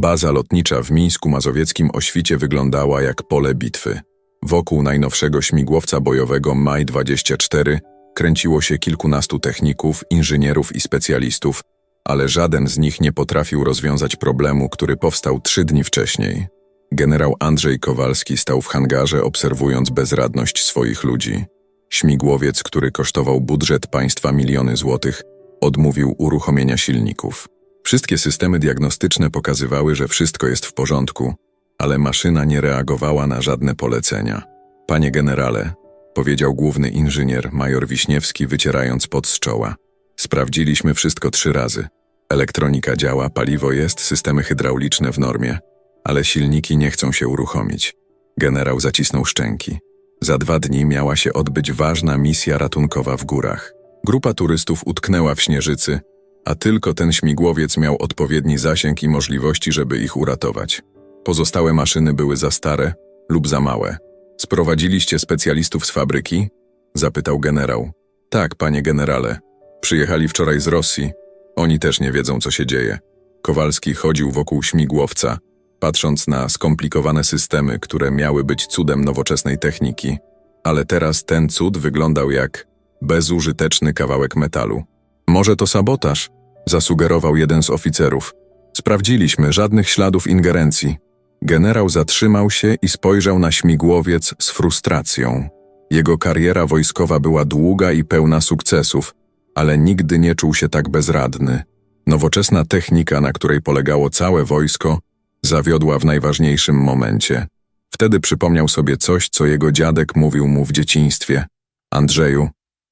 Baza lotnicza w Mińsku Mazowieckim o świcie wyglądała jak pole bitwy. Wokół najnowszego śmigłowca bojowego Maj-24 kręciło się kilkunastu techników, inżynierów i specjalistów, ale żaden z nich nie potrafił rozwiązać problemu, który powstał trzy dni wcześniej. Generał Andrzej Kowalski stał w hangarze, obserwując bezradność swoich ludzi. Śmigłowiec, który kosztował budżet państwa miliony złotych, odmówił uruchomienia silników. Wszystkie systemy diagnostyczne pokazywały, że wszystko jest w porządku, ale maszyna nie reagowała na żadne polecenia. Panie generale, powiedział główny inżynier major Wiśniewski, wycierając pot z czoła. Sprawdziliśmy wszystko trzy razy. Elektronika działa, paliwo jest, systemy hydrauliczne w normie, ale silniki nie chcą się uruchomić. Generał zacisnął szczęki. Za dwa dni miała się odbyć ważna misja ratunkowa w górach. Grupa turystów utknęła w śnieżycy, a tylko ten śmigłowiec miał odpowiedni zasięg i możliwości, żeby ich uratować. Pozostałe maszyny były za stare lub za małe. Sprowadziliście specjalistów z fabryki? Zapytał generał. Tak, panie generale. Przyjechali wczoraj z Rosji. Oni też nie wiedzą, co się dzieje. Kowalski chodził wokół śmigłowca, patrząc na skomplikowane systemy, które miały być cudem nowoczesnej techniki. Ale teraz ten cud wyglądał jak bezużyteczny kawałek metalu. Może to sabotaż? Zasugerował jeden z oficerów. Sprawdziliśmy żadnych śladów ingerencji. Generał zatrzymał się i spojrzał na śmigłowiec z frustracją. Jego kariera wojskowa była długa i pełna sukcesów, ale nigdy nie czuł się tak bezradny. Nowoczesna technika, na której polegało całe wojsko, zawiodła w najważniejszym momencie. Wtedy przypomniał sobie coś, co jego dziadek mówił mu w dzieciństwie. Andrzeju,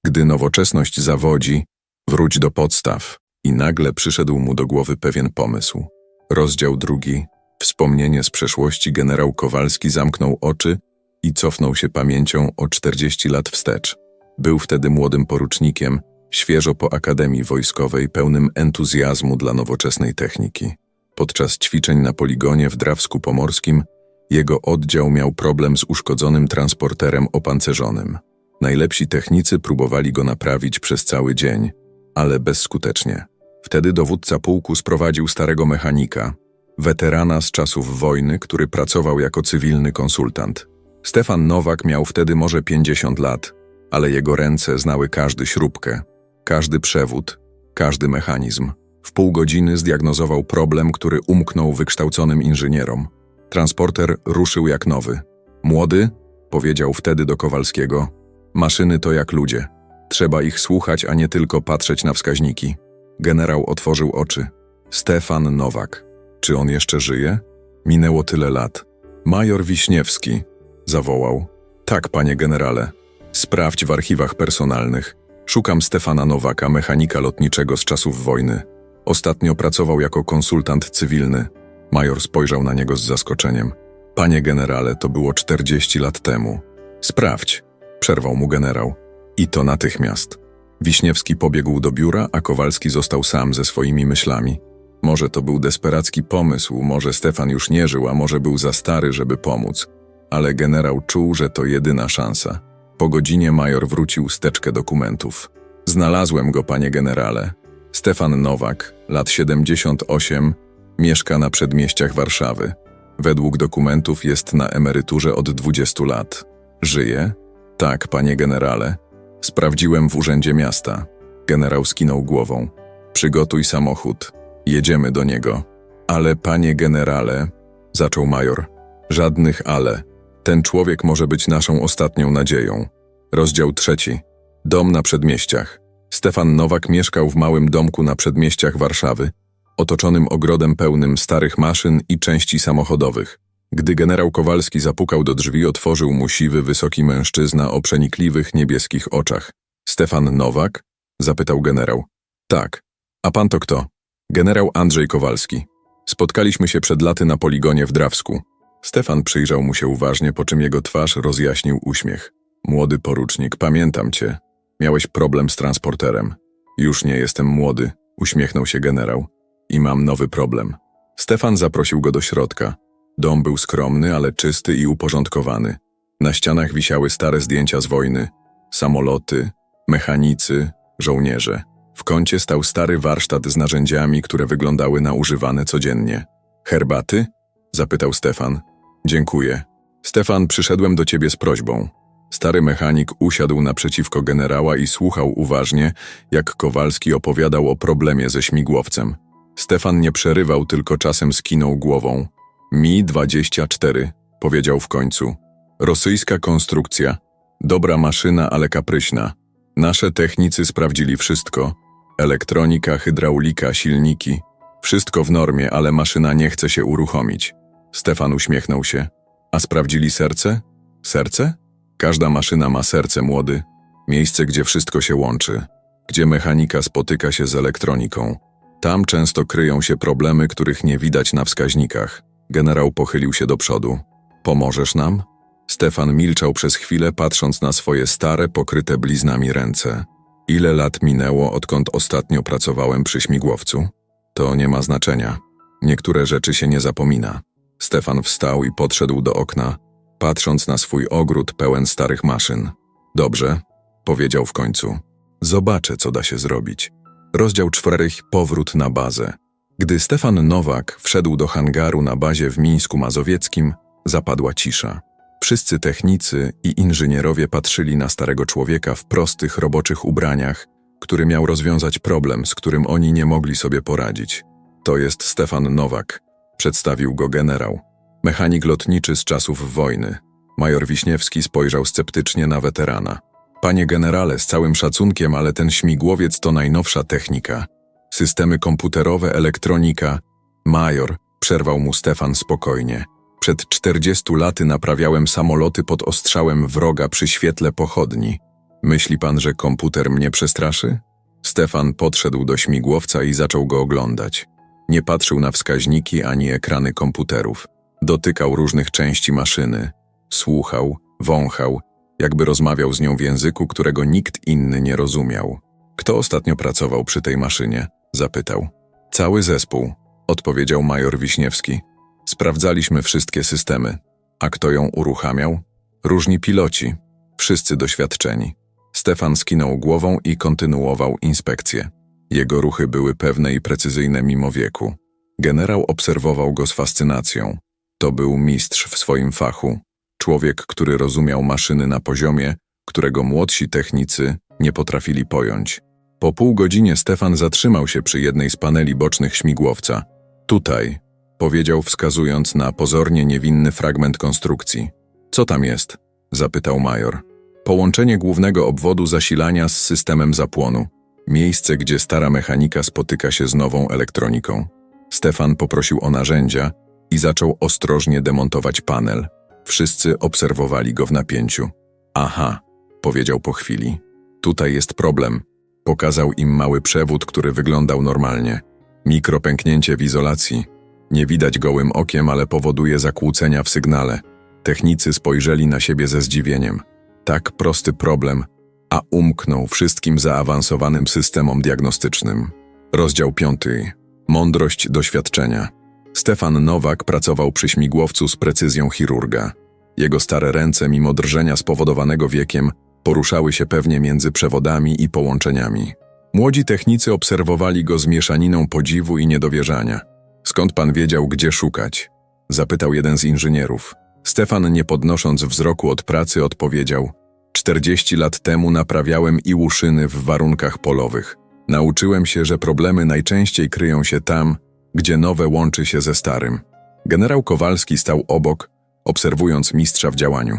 gdy nowoczesność zawodzi, wróć do podstaw. I nagle przyszedł mu do głowy pewien pomysł. Rozdział drugi. Wspomnienie z przeszłości generał Kowalski zamknął oczy i cofnął się pamięcią o 40 lat wstecz. Był wtedy młodym porucznikiem, świeżo po Akademii Wojskowej, pełnym entuzjazmu dla nowoczesnej techniki. Podczas ćwiczeń na poligonie w Drawsku Pomorskim jego oddział miał problem z uszkodzonym transporterem opancerzonym. Najlepsi technicy próbowali go naprawić przez cały dzień, ale bezskutecznie. Wtedy dowódca pułku sprowadził starego mechanika, weterana z czasów wojny, który pracował jako cywilny konsultant. Stefan Nowak miał wtedy może 50 lat, ale jego ręce znały każdy śrubkę, każdy przewód, każdy mechanizm. W pół godziny zdiagnozował problem, który umknął wykształconym inżynierom. Transporter ruszył jak nowy. Młody, powiedział wtedy do Kowalskiego, maszyny to jak ludzie. Trzeba ich słuchać, a nie tylko patrzeć na wskaźniki. Generał otworzył oczy. Stefan Nowak. Czy on jeszcze żyje? Minęło tyle lat. Major Wiśniewski zawołał. Tak, panie generale. Sprawdź w archiwach personalnych. Szukam Stefana Nowaka, mechanika lotniczego z czasów wojny. Ostatnio pracował jako konsultant cywilny. Major spojrzał na niego z zaskoczeniem. Panie generale, to było 40 lat temu. Sprawdź, przerwał mu generał. I to natychmiast. Wiśniewski pobiegł do biura, a Kowalski został sam ze swoimi myślami. Może to był desperacki pomysł, może Stefan już nie żył, a może był za stary, żeby pomóc. Ale generał czuł, że to jedyna szansa. Po godzinie major wrócił z teczkę dokumentów. Znalazłem go, panie generale. Stefan Nowak, lat 78, mieszka na przedmieściach Warszawy. Według dokumentów jest na emeryturze od 20 lat. Żyje? Tak, panie generale. Sprawdziłem w urzędzie miasta. Generał skinął głową. Przygotuj samochód. Jedziemy do niego. Ale panie generale, zaczął major. Żadnych ale. Ten człowiek może być naszą ostatnią nadzieją. Rozdział trzeci. Dom na przedmieściach. Stefan Nowak mieszkał w małym domku na przedmieściach Warszawy, otoczonym ogrodem pełnym starych maszyn i części samochodowych. Gdy generał Kowalski zapukał do drzwi, otworzył mu siwy, wysoki mężczyzna o przenikliwych, niebieskich oczach. Stefan Nowak? zapytał generał. Tak. A pan to kto? Generał Andrzej Kowalski. Spotkaliśmy się przed laty na poligonie w Drawsku. Stefan przyjrzał mu się uważnie, po czym jego twarz rozjaśnił uśmiech. Młody porucznik, pamiętam cię. Miałeś problem z transporterem. Już nie jestem młody, uśmiechnął się generał. I mam nowy problem. Stefan zaprosił go do środka. Dom był skromny, ale czysty i uporządkowany. Na ścianach wisiały stare zdjęcia z wojny. Samoloty, mechanicy, żołnierze. W kącie stał stary warsztat z narzędziami, które wyglądały na używane codziennie. Herbaty? Zapytał Stefan. Dziękuję. Stefan, przyszedłem do ciebie z prośbą. Stary mechanik usiadł naprzeciwko generała i słuchał uważnie, jak Kowalski opowiadał o problemie ze śmigłowcem. Stefan nie przerywał, tylko czasem skinął głową. Mi-24, powiedział w końcu. Rosyjska konstrukcja. Dobra maszyna, ale kapryśna. Nasze technicy sprawdzili wszystko. Elektronika, hydraulika, silniki. Wszystko w normie, ale maszyna nie chce się uruchomić. Stefan uśmiechnął się. A sprawdzili serce? Serce? Każda maszyna ma serce, młody. Miejsce, gdzie wszystko się łączy. Gdzie mechanika spotyka się z elektroniką. Tam często kryją się problemy, których nie widać na wskaźnikach. Generał pochylił się do przodu. Pomożesz nam? Stefan milczał przez chwilę, patrząc na swoje stare, pokryte bliznami ręce. Ile lat minęło, odkąd ostatnio pracowałem przy śmigłowcu? To nie ma znaczenia. Niektóre rzeczy się nie zapomina. Stefan wstał i podszedł do okna, patrząc na swój ogród pełen starych maszyn. Dobrze, powiedział w końcu. Zobaczę, co da się zrobić. Rozdział czwarty. Powrót na bazę. Gdy Stefan Nowak wszedł do hangaru na bazie w Mińsku Mazowieckim, zapadła cisza. Wszyscy technicy i inżynierowie patrzyli na starego człowieka w prostych, roboczych ubraniach, który miał rozwiązać problem, z którym oni nie mogli sobie poradzić. To jest Stefan Nowak, przedstawił go generał. Mechanik lotniczy z czasów wojny. Major Wiśniewski spojrzał sceptycznie na weterana. Panie generale, z całym szacunkiem, ale ten śmigłowiec to najnowsza technika. Systemy komputerowe, elektronika. Major, przerwał mu Stefan spokojnie. Przed 40 laty naprawiałem samoloty pod ostrzałem wroga przy świetle pochodni. Myśli pan, że komputer mnie przestraszy? Stefan podszedł do śmigłowca i zaczął go oglądać. Nie patrzył na wskaźniki ani ekrany komputerów. Dotykał różnych części maszyny. Słuchał, wąchał, jakby rozmawiał z nią w języku, którego nikt inny nie rozumiał. Kto ostatnio pracował przy tej maszynie? Zapytał. Cały zespół, odpowiedział major Wiśniewski. Sprawdzaliśmy wszystkie systemy. A kto ją uruchamiał? Różni piloci, wszyscy doświadczeni. Stefan skinął głową i kontynuował inspekcję. Jego ruchy były pewne i precyzyjne mimo wieku. Generał obserwował go z fascynacją. To był mistrz w swoim fachu. Człowiek, który rozumiał maszyny na poziomie, którego młodsi technicy nie potrafili pojąć. Po pół godzinie Stefan zatrzymał się przy jednej z paneli bocznych śmigłowca. Tutaj, powiedział wskazując na pozornie niewinny fragment konstrukcji. Co tam jest? zapytał major. Połączenie głównego obwodu zasilania z systemem zapłonu. Miejsce, gdzie stara mechanika spotyka się z nową elektroniką. Stefan poprosił o narzędzia i zaczął ostrożnie demontować panel. Wszyscy obserwowali go w napięciu. Aha, powiedział po chwili. Tutaj jest problem. Pokazał im mały przewód, który wyglądał normalnie. Mikropęknięcie w izolacji. Nie widać gołym okiem, ale powoduje zakłócenia w sygnale. Technicy spojrzeli na siebie ze zdziwieniem. Tak prosty problem, a umknął wszystkim zaawansowanym systemom diagnostycznym. Rozdział piąty. Mądrość doświadczenia. Stefan Nowak pracował przy śmigłowcu z precyzją chirurga. Jego stare ręce, mimo drżenia spowodowanego wiekiem, poruszały się pewnie między przewodami i połączeniami. Młodzi technicy obserwowali go z mieszaniną podziwu i niedowierzania. Skąd pan wiedział, gdzie szukać? Zapytał jeden z inżynierów. Stefan, nie podnosząc wzroku od pracy, odpowiedział: Czterdzieści lat temu naprawiałem i łuszyny w warunkach polowych. Nauczyłem się, że problemy najczęściej kryją się tam, gdzie nowe łączy się ze starym. Generał Kowalski stał obok, obserwując mistrza w działaniu.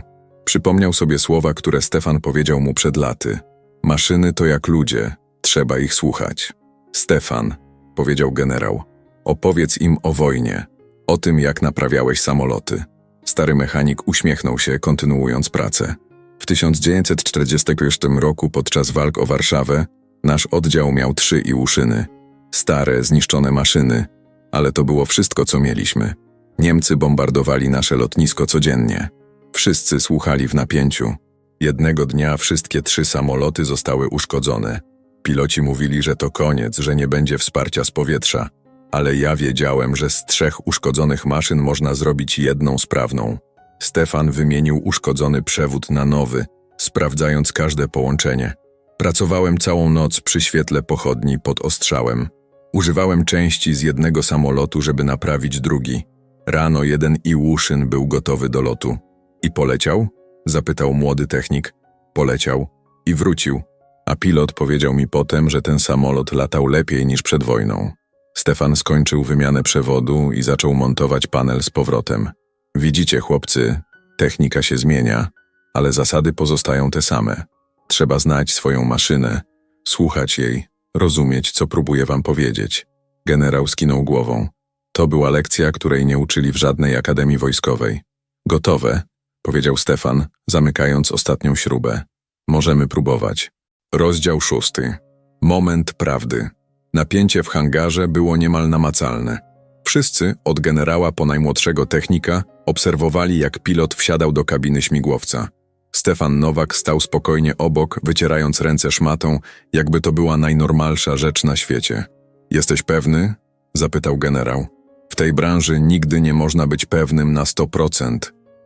Przypomniał sobie słowa, które Stefan powiedział mu przed laty. Maszyny to jak ludzie, trzeba ich słuchać. Stefan, powiedział generał, opowiedz im o wojnie, o tym jak naprawiałeś samoloty. Stary mechanik uśmiechnął się, kontynuując pracę. W 1946 roku podczas walk o Warszawę nasz oddział miał trzy iłuszyny. Stare, zniszczone maszyny, ale to było wszystko, co mieliśmy. Niemcy bombardowali nasze lotnisko codziennie. Wszyscy słuchali w napięciu. Jednego dnia wszystkie trzy samoloty zostały uszkodzone. Piloci mówili, że to koniec, że nie będzie wsparcia z powietrza. Ale ja wiedziałem, że z trzech uszkodzonych maszyn można zrobić jedną sprawną. Stefan wymienił uszkodzony przewód na nowy, sprawdzając każde połączenie. Pracowałem całą noc przy świetle pochodni pod ostrzałem. Używałem części z jednego samolotu, żeby naprawić drugi. Rano jeden Iłuszyn był gotowy do lotu. I poleciał? Zapytał młody technik. Poleciał i wrócił. A pilot powiedział mi potem, że ten samolot latał lepiej niż przed wojną. Stefan skończył wymianę przewodu i zaczął montować panel z powrotem. Widzicie, chłopcy, technika się zmienia, ale zasady pozostają te same. Trzeba znać swoją maszynę, słuchać jej, rozumieć, co próbuje wam powiedzieć. Generał skinął głową. To była lekcja, której nie uczyli w żadnej akademii wojskowej. Gotowe, powiedział Stefan, zamykając ostatnią śrubę. Możemy próbować. Rozdział szósty. Moment prawdy. Napięcie w hangarze było niemal namacalne. Wszyscy, od generała po najmłodszego technika, obserwowali, jak pilot wsiadał do kabiny śmigłowca. Stefan Nowak stał spokojnie obok, wycierając ręce szmatą, jakby to była najnormalsza rzecz na świecie. Jesteś pewny? zapytał generał. W tej branży nigdy nie można być pewnym na 100%,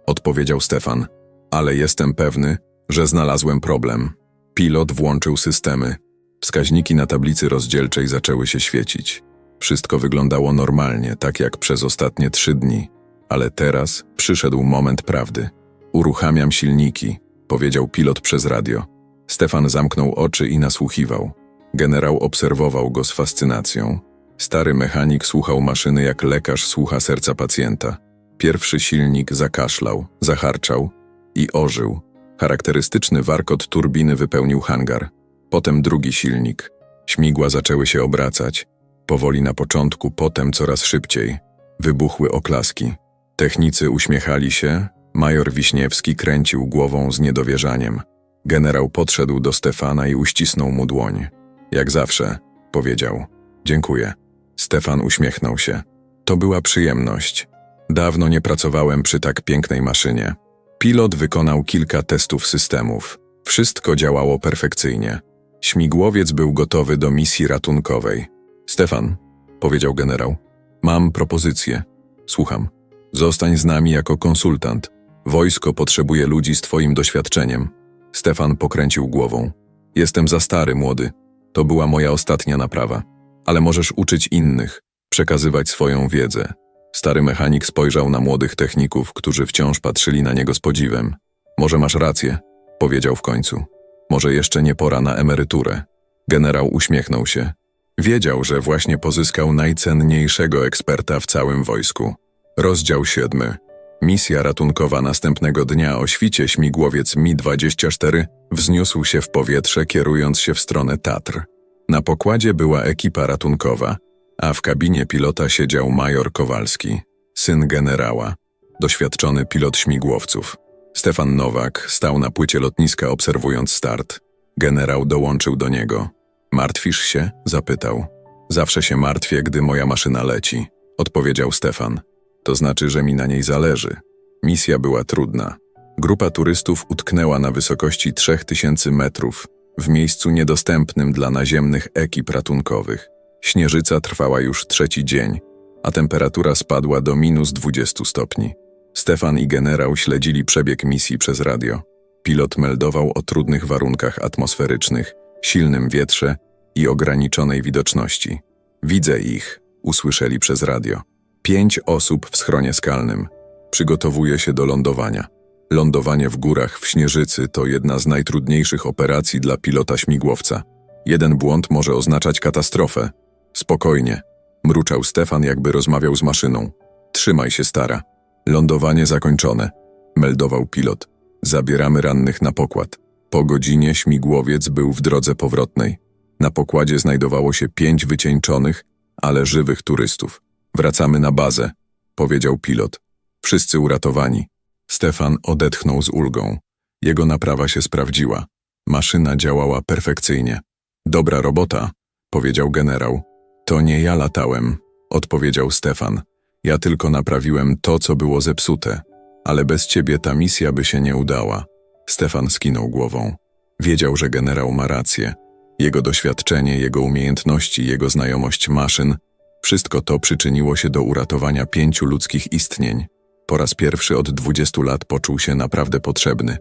odpowiedział Stefan. Ale jestem pewny, że znalazłem problem. Pilot włączył systemy. Wskaźniki na tablicy rozdzielczej zaczęły się świecić. Wszystko wyglądało normalnie, tak jak przez ostatnie trzy dni. Ale teraz przyszedł moment prawdy. Uruchamiam silniki, powiedział pilot przez radio. Stefan zamknął oczy i nasłuchiwał. Generał obserwował go z fascynacją. Stary mechanik słuchał maszyny jak lekarz słucha serca pacjenta. Pierwszy silnik zakaszlał, zacharczał i ożył. Charakterystyczny warkot turbiny wypełnił hangar. Potem drugi silnik. Śmigła zaczęły się obracać. Powoli na początku, potem coraz szybciej. Wybuchły oklaski. Technicy uśmiechali się, major Wiśniewski kręcił głową z niedowierzaniem. Generał podszedł do Stefana i uścisnął mu dłoń. Jak zawsze, powiedział. Dziękuję. Stefan uśmiechnął się. To była przyjemność. Dawno nie pracowałem przy tak pięknej maszynie. Pilot wykonał kilka testów systemów. Wszystko działało perfekcyjnie. Śmigłowiec był gotowy do misji ratunkowej. Stefan, powiedział generał, mam propozycję. Słucham. Zostań z nami jako konsultant. Wojsko potrzebuje ludzi z twoim doświadczeniem. Stefan pokręcił głową. Jestem za stary, młody. To była moja ostatnia naprawa. Ale możesz uczyć innych, przekazywać swoją wiedzę. Stary mechanik spojrzał na młodych techników, którzy wciąż patrzyli na niego z podziwem. Może masz rację, powiedział w końcu. Może jeszcze nie pora na emeryturę. Generał uśmiechnął się. Wiedział, że właśnie pozyskał najcenniejszego eksperta w całym wojsku. Rozdział siódmy. Misja ratunkowa następnego dnia o świcie śmigłowiec Mi-24 wzniósł się w powietrze, kierując się w stronę Tatr. Na pokładzie była ekipa ratunkowa, a w kabinie pilota siedział major Kowalski, syn generała, doświadczony pilot śmigłowców. Stefan Nowak stał na płycie lotniska obserwując start. Generał dołączył do niego. Martwisz się? zapytał. Zawsze się martwię, gdy moja maszyna leci, odpowiedział Stefan. To znaczy, że mi na niej zależy. Misja była trudna. Grupa turystów utknęła na wysokości 3000 metrów, w miejscu niedostępnym dla naziemnych ekip ratunkowych. Śnieżyca trwała już trzeci dzień, a temperatura spadła do minus 20 stopni. Stefan i generał śledzili przebieg misji przez radio. Pilot meldował o trudnych warunkach atmosferycznych, silnym wietrze i ograniczonej widoczności. Widzę ich, usłyszeli przez radio. Pięć osób w schronie skalnym. Przygotowuje się do lądowania. Lądowanie w górach w Śnieżycy to jedna z najtrudniejszych operacji dla pilota śmigłowca. Jeden błąd może oznaczać katastrofę. Spokojnie, mruczał Stefan, jakby rozmawiał z maszyną. Trzymaj się, stara. Lądowanie zakończone, meldował pilot. Zabieramy rannych na pokład. Po godzinie śmigłowiec był w drodze powrotnej. Na pokładzie znajdowało się pięć wycieńczonych, ale żywych turystów. Wracamy na bazę, powiedział pilot. Wszyscy uratowani. Stefan odetchnął z ulgą. Jego naprawa się sprawdziła. Maszyna działała perfekcyjnie. Dobra robota, powiedział generał. To nie ja latałem, odpowiedział Stefan. Ja tylko naprawiłem to, co było zepsute. Ale bez ciebie ta misja by się nie udała. Stefan skinął głową. Wiedział, że generał ma rację. Jego doświadczenie, jego umiejętności, jego znajomość maszyn wszystko to przyczyniło się do uratowania pięciu ludzkich istnień. Po raz pierwszy od 20 lat poczuł się naprawdę potrzebny.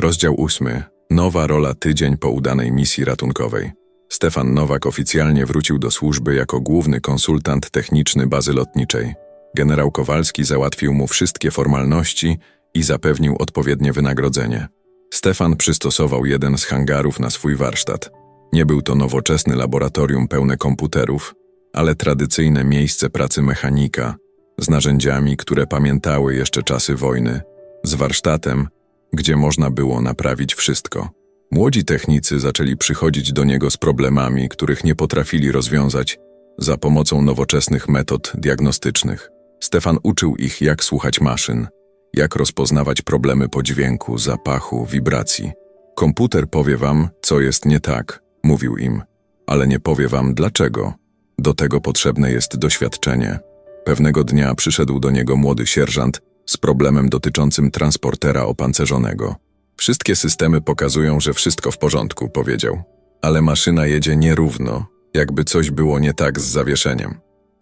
Rozdział ósmy. Nowa rola tydzień po udanej misji ratunkowej. Stefan Nowak oficjalnie wrócił do służby jako główny konsultant techniczny bazy lotniczej. Generał Kowalski załatwił mu wszystkie formalności i zapewnił odpowiednie wynagrodzenie. Stefan przystosował jeden z hangarów na swój warsztat. Nie był to nowoczesny laboratorium pełne komputerów, ale tradycyjne miejsce pracy mechanika, z narzędziami, które pamiętały jeszcze czasy wojny, z warsztatem, gdzie można było naprawić wszystko. Młodzi technicy zaczęli przychodzić do niego z problemami, których nie potrafili rozwiązać za pomocą nowoczesnych metod diagnostycznych. Stefan uczył ich, jak słuchać maszyn, jak rozpoznawać problemy po dźwięku, zapachu, wibracji. Komputer powie wam, co jest nie tak, mówił im, ale nie powie wam dlaczego. Do tego potrzebne jest doświadczenie. Pewnego dnia przyszedł do niego młody sierżant z problemem dotyczącym transportera opancerzonego. Wszystkie systemy pokazują, że wszystko w porządku, powiedział. Ale maszyna jedzie nierówno, jakby coś było nie tak z zawieszeniem.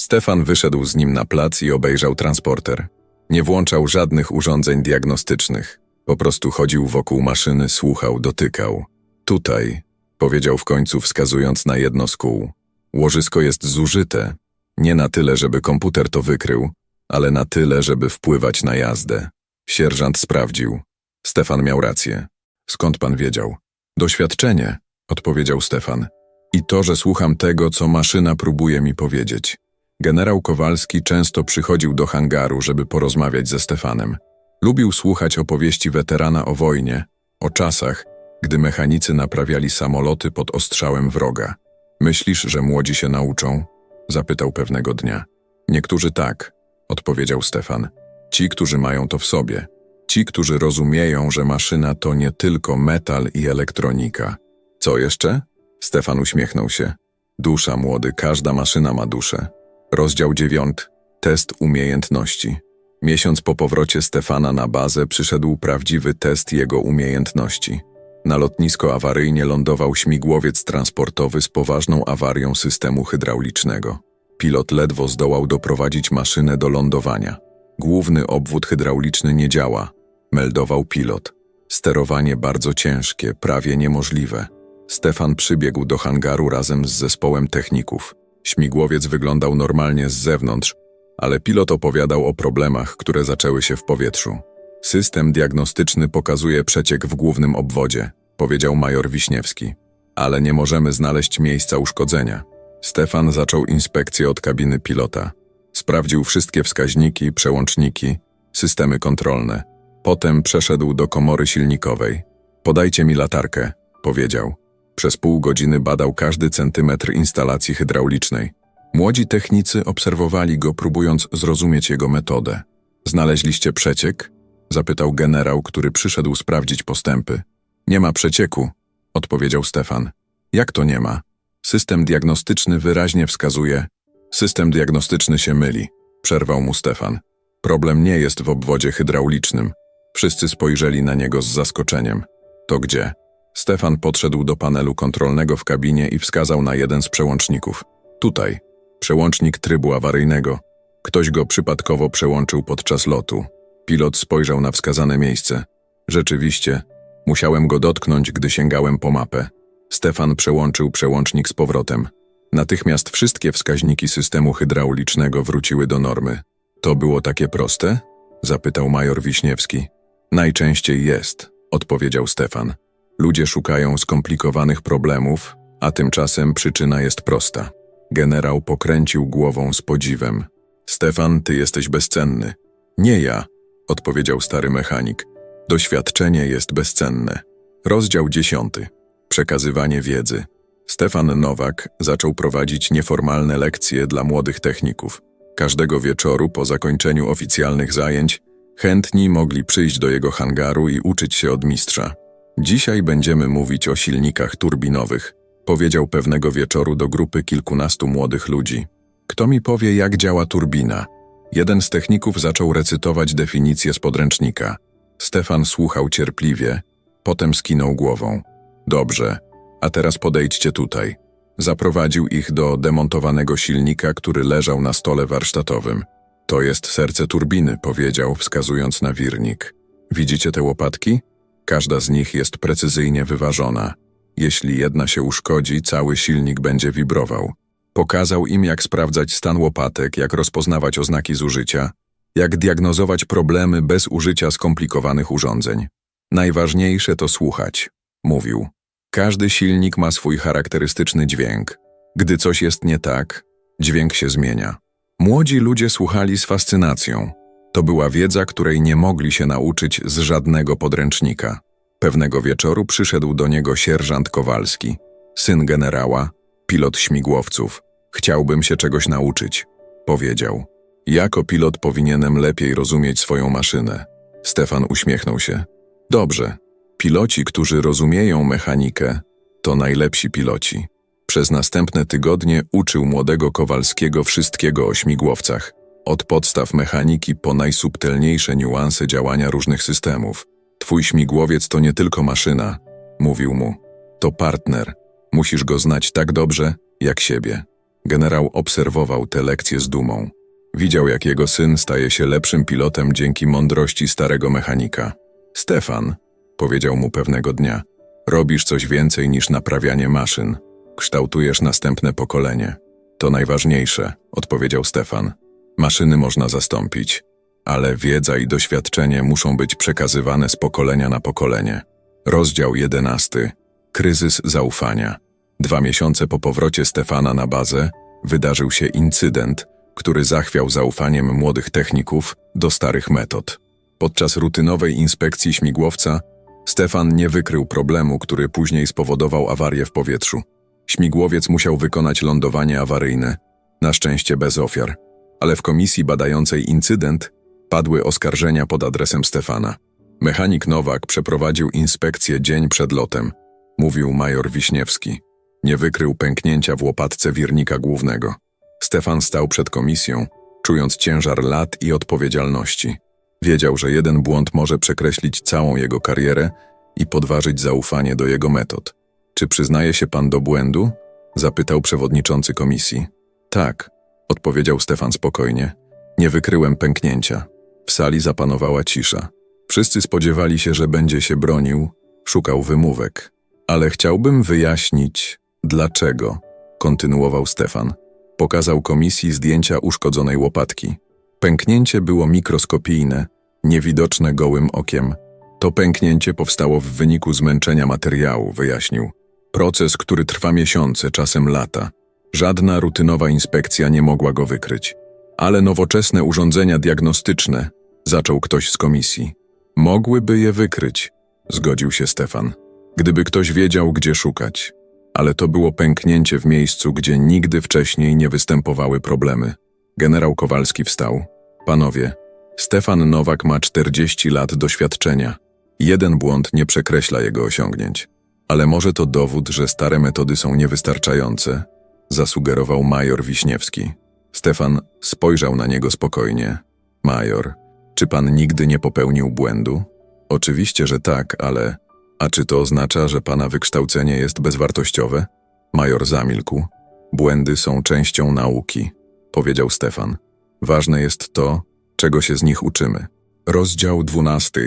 Stefan wyszedł z nim na plac i obejrzał transporter. Nie włączał żadnych urządzeń diagnostycznych. Po prostu chodził wokół maszyny, słuchał, dotykał. Tutaj, powiedział w końcu, wskazując na jedno z kół. Łożysko jest zużyte. Nie na tyle, żeby komputer to wykrył, ale na tyle, żeby wpływać na jazdę. Sierżant sprawdził. Stefan miał rację. Skąd pan wiedział? Doświadczenie, odpowiedział Stefan. I to, że słucham tego, co maszyna próbuje mi powiedzieć. Generał Kowalski często przychodził do hangaru, żeby porozmawiać ze Stefanem. Lubił słuchać opowieści weterana o wojnie, o czasach, gdy mechanicy naprawiali samoloty pod ostrzałem wroga. Myślisz, że młodzi się nauczą? Zapytał pewnego dnia. Niektórzy tak, odpowiedział Stefan. Ci, którzy mają to w sobie. Ci, którzy rozumieją, że maszyna to nie tylko metal i elektronika. Co jeszcze? Stefan uśmiechnął się. Dusza młody, każda maszyna ma duszę. Rozdział 9. Test umiejętności. Miesiąc po powrocie Stefana na bazę przyszedł prawdziwy test jego umiejętności. Na lotnisko awaryjnie lądował śmigłowiec transportowy z poważną awarią systemu hydraulicznego. Pilot ledwo zdołał doprowadzić maszynę do lądowania. Główny obwód hydrauliczny nie działa, meldował pilot. Sterowanie bardzo ciężkie, prawie niemożliwe. Stefan przybiegł do hangaru razem z zespołem techników. Śmigłowiec wyglądał normalnie z zewnątrz, ale pilot opowiadał o problemach, które zaczęły się w powietrzu. System diagnostyczny pokazuje przeciek w głównym obwodzie, powiedział major Wiśniewski. Ale nie możemy znaleźć miejsca uszkodzenia. Stefan zaczął inspekcję od kabiny pilota. Sprawdził wszystkie wskaźniki, przełączniki, systemy kontrolne. Potem przeszedł do komory silnikowej. Podajcie mi latarkę, powiedział. Przez pół godziny badał każdy centymetr instalacji hydraulicznej. Młodzi technicy obserwowali go, próbując zrozumieć jego metodę. Znaleźliście przeciek? Zapytał generał, który przyszedł sprawdzić postępy. Nie ma przecieku, odpowiedział Stefan. Jak to nie ma? System diagnostyczny wyraźnie wskazuje. System diagnostyczny się myli, przerwał mu Stefan. Problem nie jest w obwodzie hydraulicznym. Wszyscy spojrzeli na niego z zaskoczeniem. To gdzie? Stefan podszedł do panelu kontrolnego w kabinie i wskazał na jeden z przełączników. Tutaj. Przełącznik trybu awaryjnego. Ktoś go przypadkowo przełączył podczas lotu. Pilot spojrzał na wskazane miejsce. Rzeczywiście, musiałem go dotknąć, gdy sięgałem po mapę. Stefan przełączył przełącznik z powrotem. Natychmiast wszystkie wskaźniki systemu hydraulicznego wróciły do normy. To było takie proste? Zapytał major Wiśniewski. Najczęściej jest, odpowiedział Stefan. Ludzie szukają skomplikowanych problemów, a tymczasem przyczyna jest prosta. Generał pokręcił głową z podziwem. Stefan, ty jesteś bezcenny. Nie ja, odpowiedział stary mechanik. Doświadczenie jest bezcenne. Rozdział dziesiąty. Przekazywanie wiedzy. Stefan Nowak zaczął prowadzić nieformalne lekcje dla młodych techników. Każdego wieczoru po zakończeniu oficjalnych zajęć chętni mogli przyjść do jego hangaru i uczyć się od mistrza. Dzisiaj będziemy mówić o silnikach turbinowych, powiedział pewnego wieczoru do grupy kilkunastu młodych ludzi. Kto mi powie, jak działa turbina? Jeden z techników zaczął recytować definicję z podręcznika. Stefan słuchał cierpliwie, potem skinął głową. Dobrze, a teraz podejdźcie tutaj. Zaprowadził ich do demontowanego silnika, który leżał na stole warsztatowym. To jest serce turbiny, powiedział, wskazując na wirnik. Widzicie te łopatki? Każda z nich jest precyzyjnie wyważona. Jeśli jedna się uszkodzi, cały silnik będzie wibrował. Pokazał im, jak sprawdzać stan łopatek, jak rozpoznawać oznaki zużycia, jak diagnozować problemy bez użycia skomplikowanych urządzeń. Najważniejsze to słuchać, mówił. Każdy silnik ma swój charakterystyczny dźwięk. Gdy coś jest nie tak, dźwięk się zmienia. Młodzi ludzie słuchali z fascynacją. To była wiedza, której nie mogli się nauczyć z żadnego podręcznika. Pewnego wieczoru przyszedł do niego sierżant Kowalski, syn generała, pilot śmigłowców. Chciałbym się czegoś nauczyć, powiedział. Jako pilot powinienem lepiej rozumieć swoją maszynę. Stefan uśmiechnął się. Dobrze. Piloci, którzy rozumieją mechanikę, to najlepsi piloci. Przez następne tygodnie uczył młodego Kowalskiego wszystkiego o śmigłowcach, od podstaw mechaniki po najsubtelniejsze niuanse działania różnych systemów. Twój śmigłowiec to nie tylko maszyna, mówił mu. To partner. Musisz go znać tak dobrze, jak siebie. Generał obserwował te lekcje z dumą. Widział, jak jego syn staje się lepszym pilotem dzięki mądrości starego mechanika. Stefan, powiedział mu pewnego dnia, robisz coś więcej niż naprawianie maszyn. Kształtujesz następne pokolenie. To najważniejsze, odpowiedział Stefan. Maszyny można zastąpić, ale wiedza i doświadczenie muszą być przekazywane z pokolenia na pokolenie. Rozdział 11. Kryzys zaufania. Dwa miesiące po powrocie Stefana na bazę wydarzył się incydent, który zachwiał zaufaniem młodych techników do starych metod. Podczas rutynowej inspekcji śmigłowca Stefan nie wykrył problemu, który później spowodował awarię w powietrzu. Śmigłowiec musiał wykonać lądowanie awaryjne, na szczęście bez ofiar, ale w komisji badającej incydent padły oskarżenia pod adresem Stefana. Mechanik Nowak przeprowadził inspekcję dzień przed lotem, mówił major Wiśniewski. Nie wykrył pęknięcia w łopatce wirnika głównego. Stefan stał przed komisją, czując ciężar lat i odpowiedzialności. Wiedział, że jeden błąd może przekreślić całą jego karierę i podważyć zaufanie do jego metod. Czy przyznaje się pan do błędu? Zapytał przewodniczący komisji. Tak, odpowiedział Stefan spokojnie. Nie wykryłem pęknięcia. W sali zapanowała cisza. Wszyscy spodziewali się, że będzie się bronił, szukał wymówek. Ale chciałbym wyjaśnić, dlaczego, kontynuował Stefan. Pokazał komisji zdjęcia uszkodzonej łopatki. Pęknięcie było mikroskopijne, niewidoczne gołym okiem. To pęknięcie powstało w wyniku zmęczenia materiału, wyjaśnił. Proces, który trwa miesiące, czasem lata. Żadna rutynowa inspekcja nie mogła go wykryć. Ale nowoczesne urządzenia diagnostyczne, zaczął ktoś z komisji, mogłyby je wykryć, zgodził się Stefan. Gdyby ktoś wiedział, gdzie szukać. Ale to było pęknięcie w miejscu, gdzie nigdy wcześniej nie występowały problemy. Generał Kowalski wstał. Panowie, Stefan Nowak ma 40 lat doświadczenia. Jeden błąd nie przekreśla jego osiągnięć. Ale może to dowód, że stare metody są niewystarczające, zasugerował major Wiśniewski. Stefan spojrzał na niego spokojnie. Major, czy pan nigdy nie popełnił błędu? Oczywiście, że tak, ale... A czy to oznacza, że pana wykształcenie jest bezwartościowe? Major zamilkł. Błędy są częścią nauki, powiedział Stefan. Ważne jest to, czego się z nich uczymy. Rozdział 12.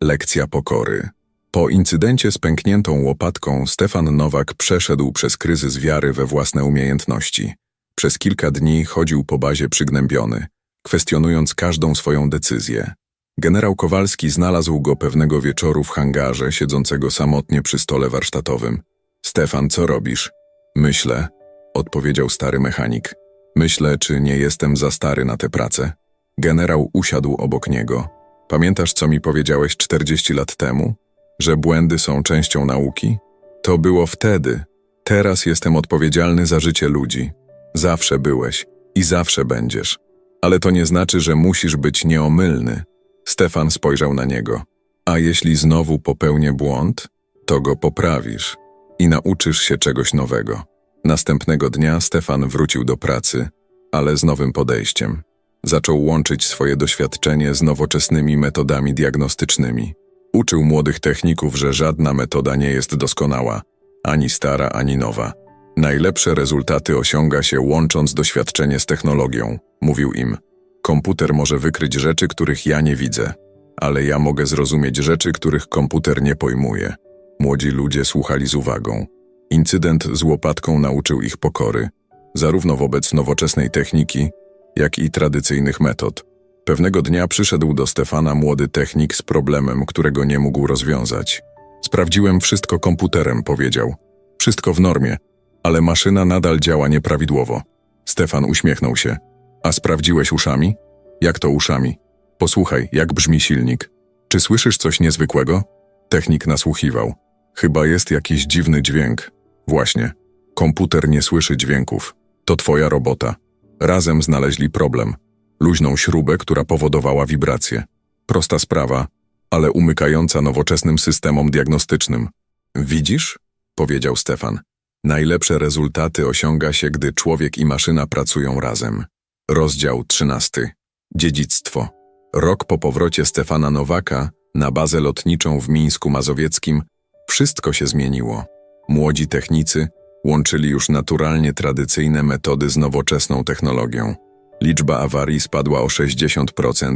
Lekcja pokory. Po incydencie z pękniętą łopatką Stefan Nowak przeszedł przez kryzys wiary we własne umiejętności. Przez kilka dni chodził po bazie przygnębiony, kwestionując każdą swoją decyzję. Generał Kowalski znalazł go pewnego wieczoru w hangarze, siedzącego samotnie przy stole warsztatowym. Stefan, co robisz? Myślę, odpowiedział stary mechanik. Myślę, czy nie jestem za stary na tę pracę. Generał usiadł obok niego. Pamiętasz, co mi powiedziałeś 40 lat temu? Że błędy są częścią nauki? To było wtedy. Teraz jestem odpowiedzialny za życie ludzi. Zawsze byłeś i zawsze będziesz. Ale to nie znaczy, że musisz być nieomylny. Stefan spojrzał na niego. A jeśli znowu popełnię błąd, to go poprawisz i nauczysz się czegoś nowego. Następnego dnia Stefan wrócił do pracy, ale z nowym podejściem. Zaczął łączyć swoje doświadczenie z nowoczesnymi metodami diagnostycznymi. Uczył młodych techników, że żadna metoda nie jest doskonała, ani stara, ani nowa. Najlepsze rezultaty osiąga się łącząc doświadczenie z technologią, mówił im. Komputer może wykryć rzeczy, których ja nie widzę, ale ja mogę zrozumieć rzeczy, których komputer nie pojmuje. Młodzi ludzie słuchali z uwagą. Incydent z łopatką nauczył ich pokory, zarówno wobec nowoczesnej techniki, jak i tradycyjnych metod. Pewnego dnia przyszedł do Stefana młody technik z problemem, którego nie mógł rozwiązać. Sprawdziłem wszystko komputerem, powiedział. Wszystko w normie, ale maszyna nadal działa nieprawidłowo. Stefan uśmiechnął się. A sprawdziłeś uszami? Jak to uszami? Posłuchaj, jak brzmi silnik. Czy słyszysz coś niezwykłego? Technik nasłuchiwał. Chyba jest jakiś dziwny dźwięk. Właśnie. Komputer nie słyszy dźwięków. To twoja robota. Razem znaleźli problem. Luźną śrubę, która powodowała wibracje. Prosta sprawa, ale umykająca nowoczesnym systemom diagnostycznym. Widzisz? powiedział Stefan. Najlepsze rezultaty osiąga się, gdy człowiek i maszyna pracują razem. Rozdział 13. Dziedzictwo. Rok po powrocie Stefana Nowaka na bazę lotniczą w Mińsku Mazowieckim wszystko się zmieniło. Młodzi technicy łączyli już naturalnie tradycyjne metody z nowoczesną technologią. Liczba awarii spadła o 60%,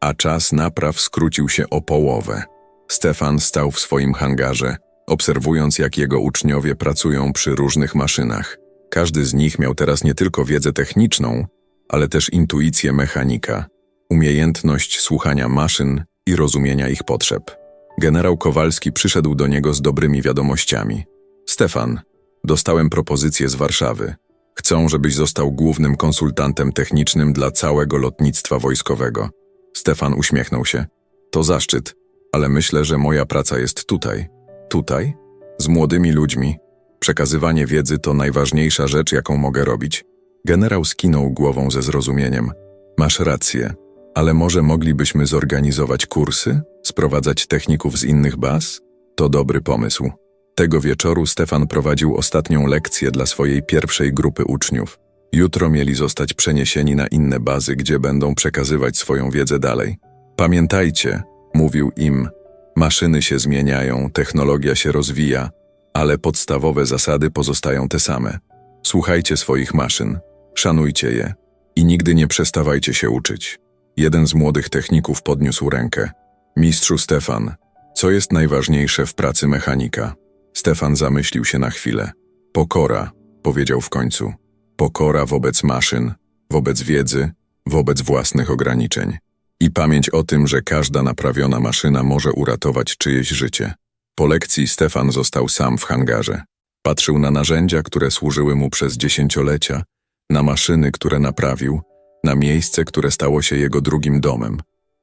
a czas napraw skrócił się o połowę. Stefan stał w swoim hangarze, obserwując jak jego uczniowie pracują przy różnych maszynach. Każdy z nich miał teraz nie tylko wiedzę techniczną, ale też intuicję mechanika, umiejętność słuchania maszyn i rozumienia ich potrzeb. Generał Kowalski przyszedł do niego z dobrymi wiadomościami. Stefan, dostałem propozycję z Warszawy. Chcą, żebyś został głównym konsultantem technicznym dla całego lotnictwa wojskowego. Stefan uśmiechnął się. To zaszczyt, ale myślę, że moja praca jest tutaj. Tutaj? Z młodymi ludźmi. Przekazywanie wiedzy to najważniejsza rzecz, jaką mogę robić. Generał skinął głową ze zrozumieniem. Masz rację, ale może moglibyśmy zorganizować kursy? Sprowadzać techników z innych baz? To dobry pomysł. Tego wieczoru Stefan prowadził ostatnią lekcję dla swojej pierwszej grupy uczniów. Jutro mieli zostać przeniesieni na inne bazy, gdzie będą przekazywać swoją wiedzę dalej. Pamiętajcie, mówił im, maszyny się zmieniają, technologia się rozwija, ale podstawowe zasady pozostają te same. Słuchajcie swoich maszyn, szanujcie je i nigdy nie przestawajcie się uczyć. Jeden z młodych techników podniósł rękę. Mistrzu Stefan, co jest najważniejsze w pracy mechanika? Stefan zamyślił się na chwilę. Pokora, powiedział w końcu. Pokora wobec maszyn, wobec wiedzy, wobec własnych ograniczeń. I pamięć o tym, że każda naprawiona maszyna może uratować czyjeś życie. Po lekcji Stefan został sam w hangarze. Patrzył na narzędzia, które służyły mu przez dziesięciolecia, na maszyny, które naprawił, na miejsce, które stało się jego drugim domem.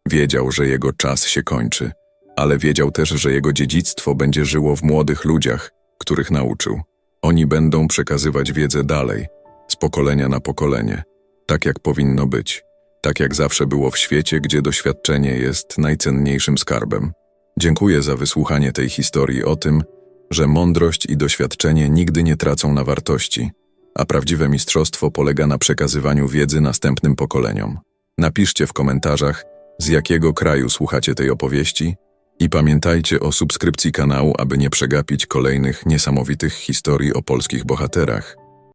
Wiedział, że jego czas się kończy, ale wiedział też, że jego dziedzictwo będzie żyło w młodych ludziach, których nauczył. Oni będą przekazywać wiedzę dalej, z pokolenia na pokolenie, tak jak powinno być, tak jak zawsze było w świecie, gdzie doświadczenie jest najcenniejszym skarbem. Dziękuję za wysłuchanie tej historii o tym, że mądrość i doświadczenie nigdy nie tracą na wartości, a prawdziwe mistrzostwo polega na przekazywaniu wiedzy następnym pokoleniom. Napiszcie w komentarzach, z jakiego kraju słuchacie tej opowieści i pamiętajcie o subskrypcji kanału, aby nie przegapić kolejnych niesamowitych historii o polskich bohaterach.